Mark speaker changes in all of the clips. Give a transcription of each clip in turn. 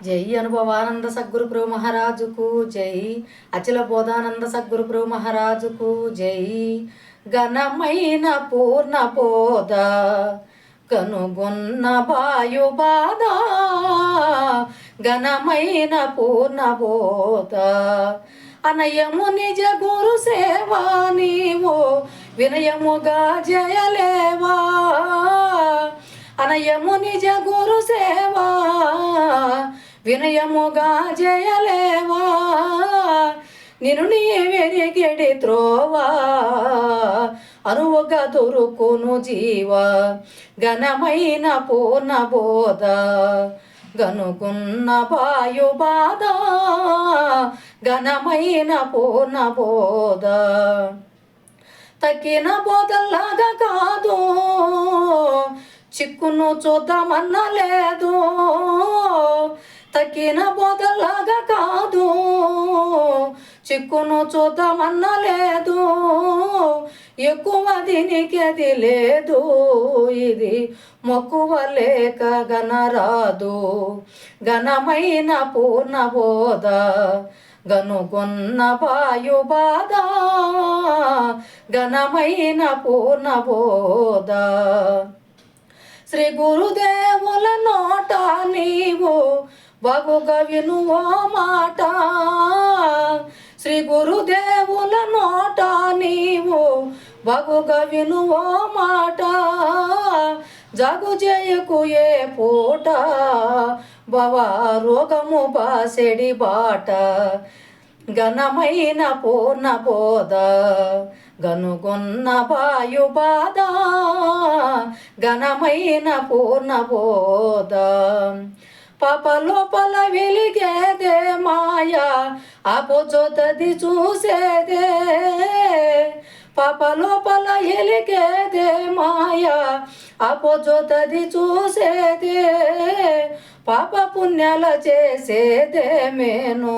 Speaker 1: జై అనుభవానంద సద్గురు ప్రభు మహారాజుకు జై అచల బోధానంద సద్గురు ప్రభు మహారాజుకు జై ఘనమైన పూర్ణ బోధ కనుగొన్న వాయు బాధ ఘనమైన పూర్ణ బోధ. అనయము నిజ గురు సేవా నీవు వినయముగా జయలేవా? అనయము నిజ గురు సేవ వినయముగా జయలేవా నిన్ను నీ వెరిగెడి త్రోవా? అనువుగా దొరుకును జీవ? ఘనమైన పూర్ణ బోధ గనుగున్న వాయు బాధ ఘనమైన పూర్ణ బోధ తక్కిన బోధల్లాగా కాదు. చిక్కును చూద్దామన్న లేదు తక్కిన బోధల్లాగా కాదు. చిక్కును చూద్దామన్న లేదు ఎక్కువ దీనికి అది లేదు. ఇది మొక్కువ లేక గనరాదు ఘనమైన పూర్ణ బోధ గనుగొన్న వాయు బాధ ఘనమైన పూర్ణ బోధ శ్రీ గురుదేవుల నోట నీవు వగుగవిను ఓ మాట. శ్రీ గురుదేవుల నోట నీవు వగుగవిను ఓ మాట. జగు జయకు ఏ పూట భవ రోగము బాసెడి బాట. ఘనమైన పూర్ణ బోధ గనుగొన్న వాయు బాధ. ఘనమైన పూర్ణ బోధ. పాప లోపల వెలిగేదే మాయ అపోచోతది చూసేదే. పాప లోపల ఎలిగేదే మాయ అపోచోతది చూసేదే. పాప పుణ్యాల చేసేదే మేను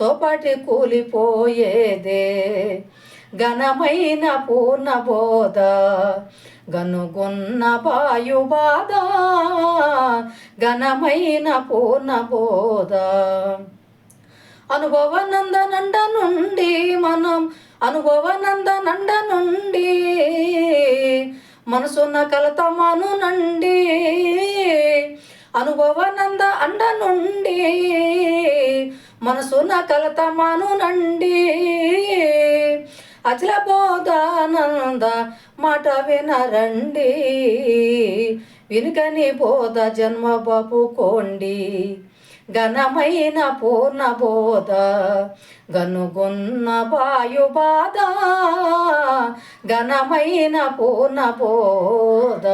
Speaker 1: తోపాటి కూలిపోయేదే. ఘనమైన పూర్ణ బోధ గనుగొన్న వాయు బాధ. ఘనమైన పూర్ణ బోధ. అనుభవనంద నండ నుండి మనం అనుభవనంద నండ నుండి మనసున్న కలతమను నండి అనుభవనంద అండ నుండి మనసున్న కలతమను నండి అచల బోధానంద మాట వినరండి. వినుకని బోధ జన్మ పప్పుకోండి ఘనమైన పూర్ణ బోధ గనుగొన్న వాయు బాధ ఘనమైన పూర్ణ బోధ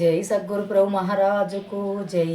Speaker 1: జై సద్గురు ప్రభు మహారాజుకు జై.